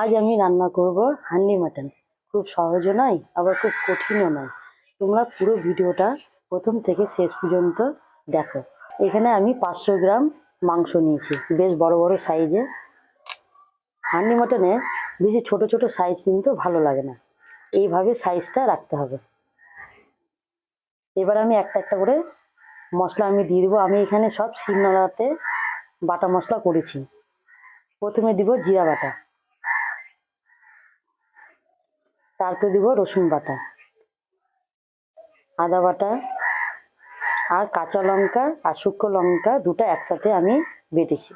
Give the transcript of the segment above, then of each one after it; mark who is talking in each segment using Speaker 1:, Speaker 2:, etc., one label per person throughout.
Speaker 1: আজ আমি রান্না করব হান্ডি মাটন। খুব সহজও নয়, আবার খুব কঠিনও নয়। তোমরা পুরো ভিডিওটা প্রথম থেকে শেষ পর্যন্ত দেখো। এখানে আমি পাঁচশো গ্রাম মাংস নিয়েছি, বেশ বড় বড় সাইজে। হান্ডি মাটনে বেশি ছোট ছোট সাইজ কিন্তু ভালো লাগে না। এইভাবে সাইজটা রাখতে হবে। এবার আমি একটা একটা করে মশলা আমি দিয়ে দেবো। আমি এখানে সব শিলনোড়াতে বাটা মশলা করেছি। প্রথমে দিব জিরা বাটা। তারপর দিব রসুন বাটা। আদা বাটা আর কাঁচা লঙ্কা আর শুকনো লঙ্কা দুটো একসাথে আমি বেটেছি।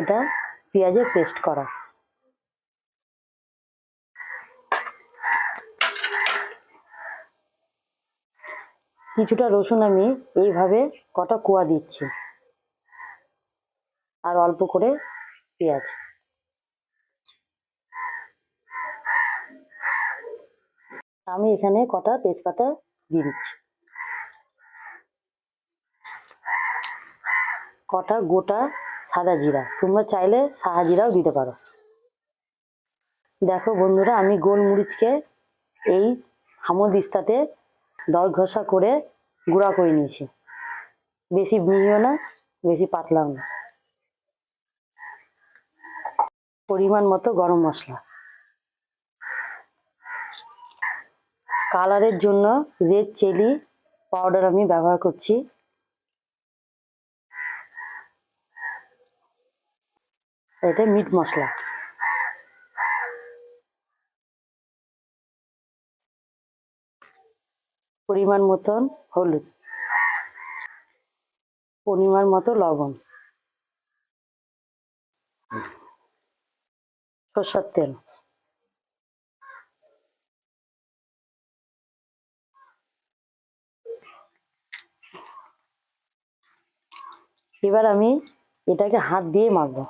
Speaker 1: এটা পেঁয়াজের পেস্ট করা। কিছুটা রসুন আমি এইভাবে কটা কোয়া দিচ্ছি। আর অল্প করে পেঁয়াজ। আমি এখানে কটা তেজপাতা দিয়ে দিচ্ছি। কটা গোটা সাদা জিরা। তোমরা চাইলে সাদা জিরাও দিতে পারো। দেখো বন্ধুরা, আমি গোলমরিচকে এই হামদিস্তাতে দর ঘষা করে গুঁড়া করে নিয়েছি। বেশি মিহিও না, বেশি পাতলাও না। পরিমাণ মতো গরম মশলা। কালারের জন্য রেড চিলি পাউডার আমি ব্যবহার করছি। এটা মিট মশলা। পরিমাণ মতন হলুদ। পরিমাণ মতো লবণ। সরষের তেল। এবার আমি এটাকে হাত দিয়ে মাখবো।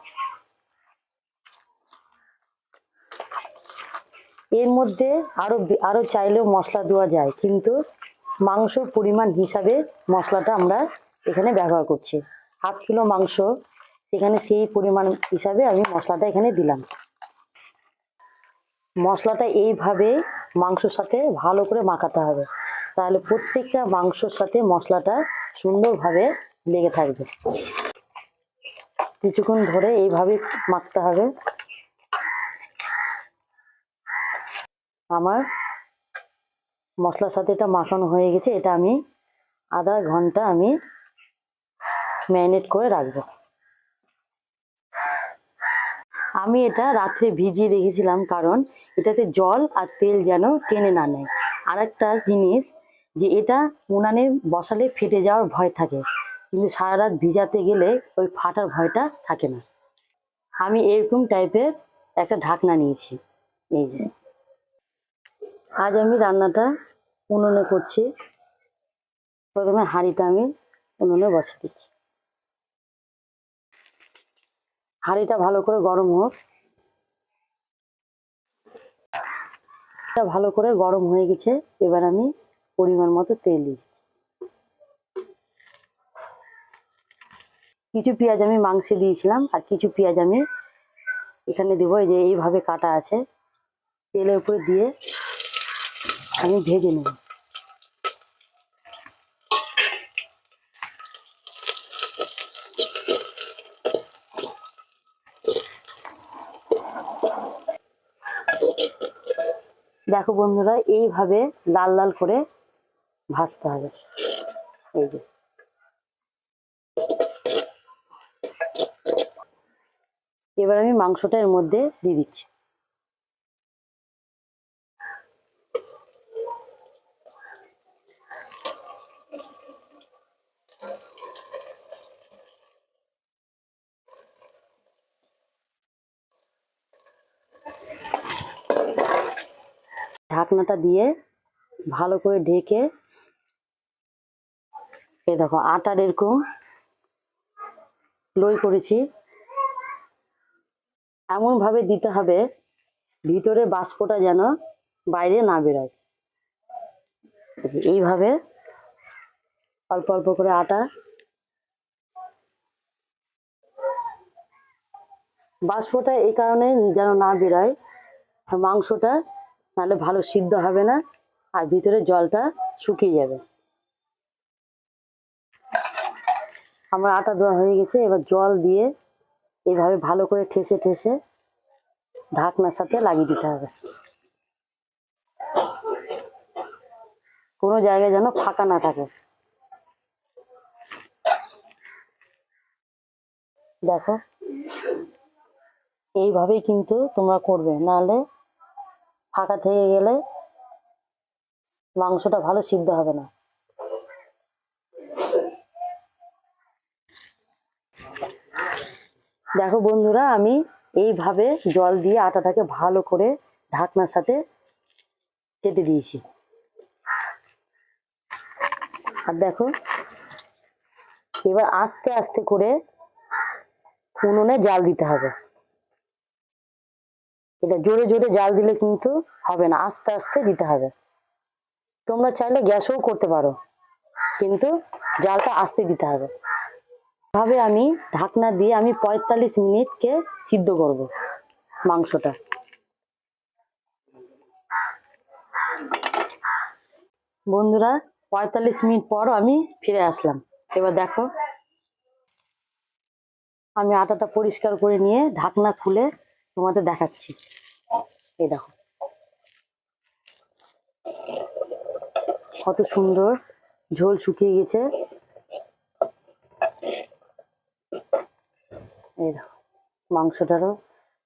Speaker 1: এর মধ্যে আরও আরও চাইলেও মশলা দেওয়া যায়, কিন্তু মাংসর পরিমাণ হিসাবে মশলাটা আমরা এখানে ব্যবহার করছি। হাফ কিলো মাংস, সেখানে সেই পরিমাণ হিসাবে আমি মশলাটা এখানে দিলাম। মশলাটা এইভাবে মাংসর সাথে ভালো করে মাখাতে হবে। তাহলে প্রত্যেকটা মাংসর সাথে মশলাটা সুন্দরভাবে লেগে থাকবে। কিছুক্ষণ ধরে এইভাবে মাখতে হবে। আমার মশলার সাথে এটা মাখানো হয়ে গেছে, এটা আমি আধা ঘণ্টা আমি ম্যারিনেট করে রাখব। আমি এটা রাত্রে ভিজিয়ে রেখেছিলাম কারণ এটাতে জল আর তেল যেন টেনে না নেয়। আর একটা জিনিস যে এটা উনানে বসালে ফেটে যাওয়ার ভয় থাকে। কিন্তু সারা রাত ভিজাতে গেলে ওই ফাটার ভয়টা থাকে না। আমি এরকম টাইপের একটা ঢাকনা নিয়েছি। এই যে। আজ আমি রান্নাটা উনুনে করছি। প্রথমে হাঁড়িটা আমি উনুনে বসে দিচ্ছি। হাঁড়িটা ভালো করে গরম হোক। ভালো করে গরম হয়ে গেছে। এবার আমি পরিমাণ মতো তেল দিই কিছু পেঁয়াজ আমি মাংসে দিয়েছিলাম, আর কিছু পেঁয়াজ আমি এখানে দেবো, এই যে এইভাবে কাটা আছে। তেলের উপরে দিয়ে আমি ভেজে নেব। দেখো বন্ধুরা, এইভাবে লাল লাল করে ভাজতে হবে। এই যে। এবার আমি মাংসটা এর মধ্যে দিয়ে দিচ্ছি। ঢাকনাটা দিয়ে ভালো করে ঢেকে এ দেখো আটার এরকম, লই করেছি। এমন ভাবে দিতে হবে, ভিতরে বাষ্পটা যেন বাইরে না বেরোয়। এইভাবে অল্প অল্প করে আটা, বাষ্পটা এই কারণে যেন না বেরোয়, মাংসটা নাহলে ভালো সিদ্ধ হবে না আর ভিতরে জলটা শুকিয়ে যাবে। আমার আটা দেওয়া হয়ে গেছে, এবার জল দিয়ে এইভাবে ভালো করে ঠেসে ঠেসে ঢাকনার সাথে লাগিয়ে দিতে হবে। কোনো জায়গায় যেন ফাঁকা না থাকে। দেখো, এইভাবেই কিন্তু তোমরা করবে। নাহলে ফাঁকা থেকে গেলে মাংসটা ভালো সিদ্ধ হবে না। দেখো বন্ধুরা, আমি এইভাবে জল দিয়ে আটাটাকে ভালো করে ঢাকনার সাথে কেটে দিয়েছি। আর দেখো, এবার আস্তে আস্তে করে উনুনে জাল দিতে হবে। এটা জোরে জোরে জাল দিলে কিন্তু হবে না, আস্তে আস্তে দিতে হবে। তোমরা চাইলে গ্যাসেও করতে পারো, কিন্তু জালটা আস্তে দিতে হবে। ভাবে আমি ঢাকনা দিয়ে আমি পঁয়তাল্লিশ মিনিটকে সিদ্ধ করব মাংসটা। বন্ধুরা, পঁয়তাল্লিশ মিনিট পর আমি ফিরে আসলাম। এবার দেখো, আমি আটাটা পরিষ্কার করে নিয়ে ঢাকনা খুলে তোমাদের দেখাচ্ছি। এই দেখো, কত সুন্দর ঝোল শুকিয়ে গেছে। দেখো মাংসটারও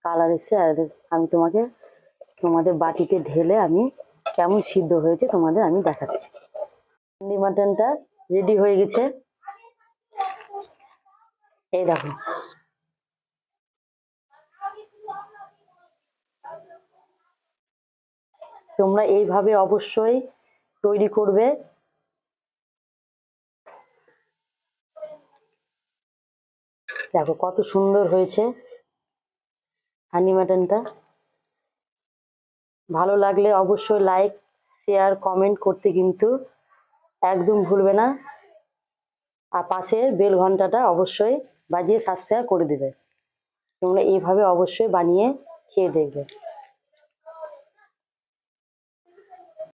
Speaker 1: কালার এসছে আর আমি তোমাকে তোমাদের বাটিতে ঢেলে আমি কেমন সিদ্ধ হয়েছে তোমাদের আমি দেখাচ্ছি। হান্ডি মাটনটা রেডি হয়ে গেছে। এই দেখো। তোমরা এইভাবে অবশ্যই তৈরি করবে। দেখো কত সুন্দর হয়েছে। হানি মাটনটা। ভালো লাগলে অবশ্যই লাইক শেয়ার কমেন্ট করতে কিন্তু একদম ভুলবে না। আর পাশের বেল ঘন্টাটা অবশ্যই বাজিয়ে সাবস্ক্রাইব করে দেবে। তোমরা এইভাবে অবশ্যই বানিয়ে খেয়ে দেখবে।